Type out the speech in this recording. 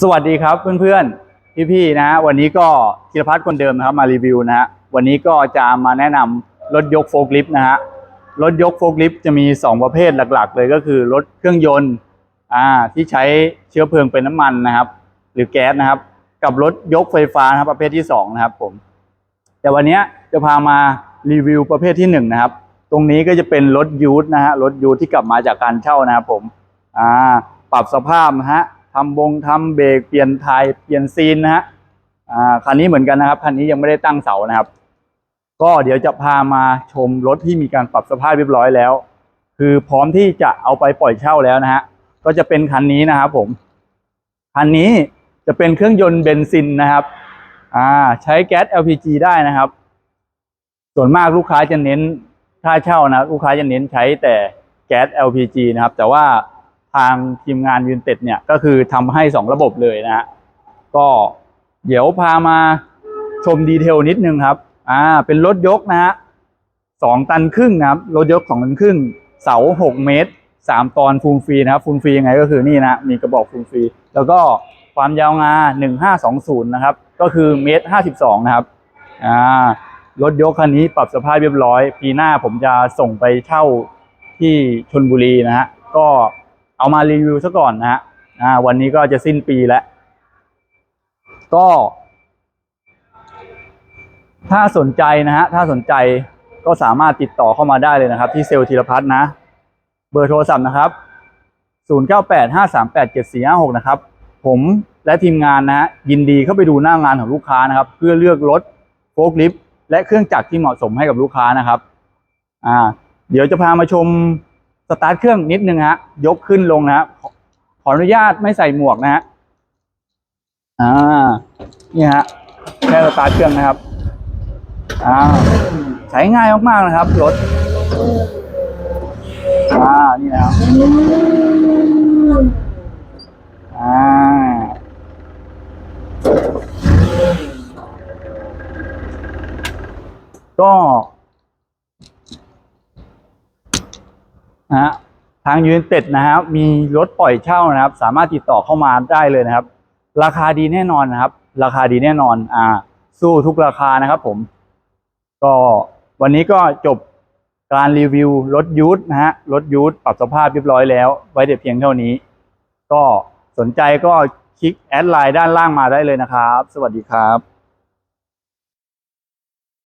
สวัสดีครับเพื่อนๆพี่ๆนะวันนี้ก็ธีรพัฒน์คนเดิมนะครับมารีวิวนะฮะวันนี้ก็จะมาแนะนำรถยกโฟล์คลิฟต์นะฮะรถยกโฟล์คลิฟต์จะมี 2 ประเภทหลักๆ เลยก็คือรถเครื่องยนต์อ่าที่ใช้เชื้อเพลิงเป็นน้ำมันนะครับ หรือแก๊สนะครับ กับรถยกไฟฟ้านะครับประเภทที่ 2 นะครับผม แต่วันนี้จะพามารีวิวประเภทที่ 1 นะครับ ตรงนี้ก็จะเป็นรถยูทนะฮะรถยูทที่กลับมาจากการเช่านะครับผมอ่าปรับสภาพนะฮะ ทำบงทำเบรกเปลี่ยนไทยเปลี่ยนซีนนะฮะอ่าคันนี้เหมือนกันนะครับคันนี้ยังไม่ได้ตั้งเสานะครับ ก็เดี๋ยวจะพามาชมรถที่มีการปรับสภาพเรียบร้อยแล้ว คือพร้อมที่จะเอาไปปล่อยเช่าแล้วนะฮะก็จะเป็นคันนี้นะครับผมคันนี้จะเป็นเครื่องยนต์เบนซินนะครับอ่าใช้แก๊ส LPG ได้นะครับ ส่วนมากลูกค้าจะเน้นถ้าเช่านะลูกค้าจะเน้นใช้แต่แก๊ส LPG นะครับ แต่ว่า ทางทีมงานยูนเต็ดเนี่ยก็คือทำให้สองระบบเลยนะฮะก็เดี๋ยวพามาชมดีเทลนิดนึงครับ อ่า เป็นรถยกนะฮะสองตันครึ่งนะครับ รถยกสองตันครึ่ง เสาหกเมตรสามตอนฟูลฟรีนะครับ ฟูลฟรียังไงก็คือนี่นะ มีกระบอกฟูลฟรี แล้วก็ความยาวงาหนึ่งห้าสองศูนย์นะครับ ก็คือเมตรห้าสิบสองนะครับ อ่า รถยกคันนี้ปรับสภาพเรียบร้อย ปีหน้าผมจะส่งไปเช่าที่ชนบุรีนะฮะ ก็ เอามารีวิวซะก่อนนะฮะอ่า วันนี้ก็จะสิ้นปีแล้ว ก็ ถ้าสนใจนะฮะ ถ้าสนใจก็สามารถติดต่อเข้ามาได้เลยนะครับ ที่เซลล์ธีรพัฒน์นะ เบอร์โทรศัพท์นะครับ 0985387456 นะครับ ผมและทีมงานนะฮะยินดีเข้าไปดูหน้างานของลูกค้านะครับ เพื่อเลือกรถโฟล์คลิฟต์และเครื่องจักรที่เหมาะสมให้กับลูกค้านะครับ อ่า เดี๋ยวจะพามาชม ตาร์ทเครื่องนิดนึงฮะยกขึ้นลงนะขอขออนุญาตไม่ใส่หมวกนะฮะอ่านี่ฮะแค่สตาร์ทเครื่องนะครับอ่าใช้ง่ายมากๆนะครับรถอ่านี่นะครับอ่าก็ นะฮะทางยูนเต็ดนะครับมีรถปล่อยเช่านะครับ สามารถติดต่อเข้ามาได้เลยนะครับ ราคาดีแน่นอนนะครับ ราคาดีแน่นอนอ่าสู้ทุกราคานะครับผม ก็วันนี้ก็จบการรีวิวรถยูทนะฮะรถยูทปรับสภาพเรียบร้อยแล้ว ไว้แต่เพียงเท่านี้ ก็สนใจก็คลิกแอดไลน์ด้านล่างมาได้เลยนะครับ สวัสดีครับ